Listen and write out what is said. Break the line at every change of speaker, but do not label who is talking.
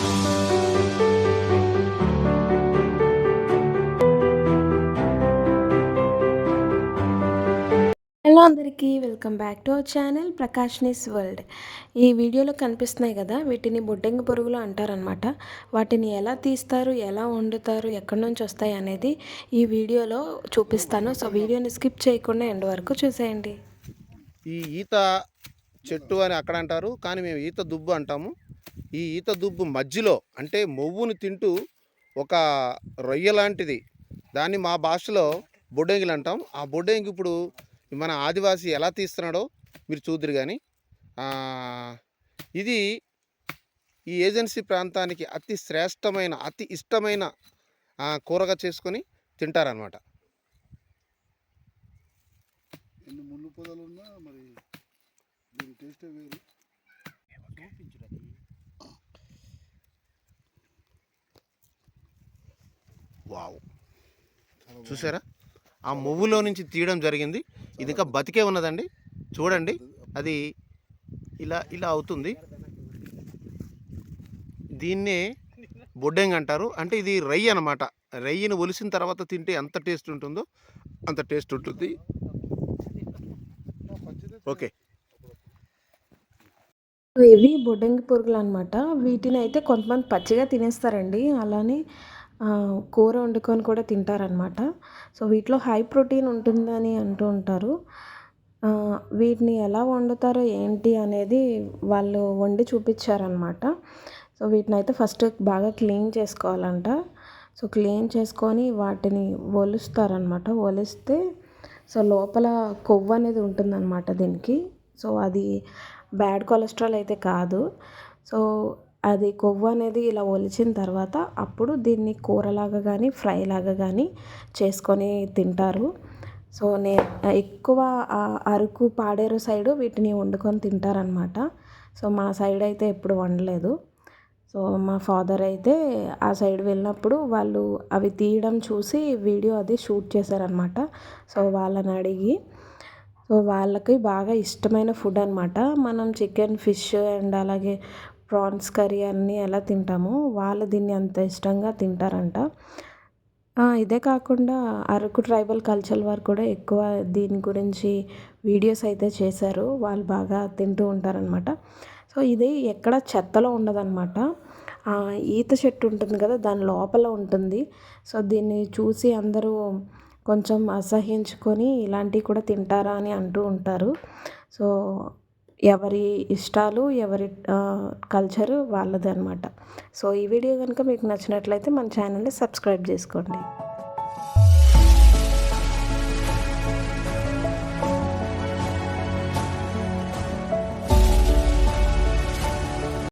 Hello అందరికీ welcome back to our channel ప్రకాష్నిస్ world. ఈ వీడియోలో కనిపిస్తున్నాయి కదా వీటిని బొడ్డెంగి పురుగులు అంటారనమాట వాటిని ఎలా తీస్తారు ఎలా వండుతారు ఎక్కడి నుంచి వస్తాయి అనేది ఈ వీడియోలో చూపిస్తాను. సో వీడియోని స్కిప్ చేయకుండా ఎండ్ వరకు చూసేయండి.
ఈ ఈత చెట్టు అని అక్కడ అంటారు కానీ మేము ఈత దుబ్బు అంటాము. ఈ ఈత దుబ్బు మధ్యలో అంటే మొవ్వును తింటూ ఒక రొయ్య లాంటిది. దాన్ని మా భాషలో బొడ్డెంగిలు అంటాం. ఆ బొడ్డెంగి ఇప్పుడు మన ఆదివాసి ఎలా తీస్తున్నాడో మీరు చూద్దరు కానీ ఇది ఈ ఏజెన్సీ ప్రాంతానికి అతి శ్రేష్టమైన అతి ఇష్టమైన కూరగా చేసుకొని తింటారనమాట
ముళ్ళు పొదలు ఉన్నా మరి టేస్టే వేరు.
చూసారా? ఆ మువ్వులో నుంచి తీయడం జరిగింది. ఇది ఇంకా బతికే ఉన్నదండి. చూడండి. అది ఇలా ఇలా అవుతుంది. దీన్నే బొడ్డెంగ్ అంటారు. అంటే ఇది రయ్యి అనమాట రయ్యను ఒలిసిన తర్వాత తింటే ఎంత టేస్ట్ ఉంటుందో అంత టేస్ట్ ఉంటుంది. ఓకే.
ఇవి బొడ్డంగి పురుగులు అనమాట వీటిని అయితే కొంతమంది పచ్చిగా తినేస్తారండి. అలానే కూర వండుకొని కూడా తింటారనమాట సో వీటిలో హై ప్రోటీన్ ఉంటుందని అంటూ ఉంటారు. వీటిని ఎలా వండుతారో ఏంటి అనేది వాళ్ళు వండి చూపించారనమాట సో వీటిని అయితే ఫస్ట్ బాగా క్లీన్ చేసుకోవాలంట. సో క్లీన్ చేసుకొని వాటిని ఒలుస్తారనమాట ఒలిస్తే సో లోపల కొవ్వు అనేది ఉంటుందన్నమాట దీనికి. సో అది బ్యాడ్ కొలెస్ట్రాల్ అయితే కాదు. సో అది కొవ్వు అనేది ఇలా ఒలిచిన తర్వాత అప్పుడు దీన్ని కూరలాగా కానీ ఫ్రైలాగా కానీ చేసుకొని తింటారు. సో నే ఎక్కువ అరకు పాడేరు సైడు వీటిని వండుకొని తింటారనమాట సో మా సైడ్ అయితే ఎప్పుడు వండలేదు. సో మా ఫాదర్ అయితే ఆ సైడ్ వెళ్ళినప్పుడు వాళ్ళు అవి తీయడం చూసి వీడియో అది షూట్ చేశారనమాట సో వాళ్ళని అడిగి సో వాళ్ళకి బాగా ఇష్టమైన ఫుడ్ అనమాట మనం చికెన్ ఫిష్ అండ్ అలాగే ప్రాన్స్ కర్రీ అన్నీ ఎలా తింటామో వాళ్ళు దీన్ని అంత ఇష్టంగా తింటారంట. ఇదే కాకుండా అరకు ట్రైబల్ కల్చర్ వారు కూడా ఎక్కువ దీని గురించి వీడియోస్ అయితే చేశారు. వాళ్ళు బాగా తింటూ ఉంటారనమాట సో ఇది ఎక్కడ చెత్తలో ఉండదన్నమాట. ఈత చెట్టు ఉంటుంది కదా దాని లోపల ఉంటుంది. సో దీన్ని చూసి అందరూ కొంచెం అసహ్యించుకొని ఇలాంటివి కూడా తింటారా అని అంటూ ఉంటారు. సో ఎవరి ఇష్టాలు ఎవరి కల్చరు వాళ్ళది అనమాట సో ఈ వీడియో కనుక మీకు నచ్చినట్లయితే మన ఛానల్ని సబ్స్క్రైబ్ చేసుకోండి.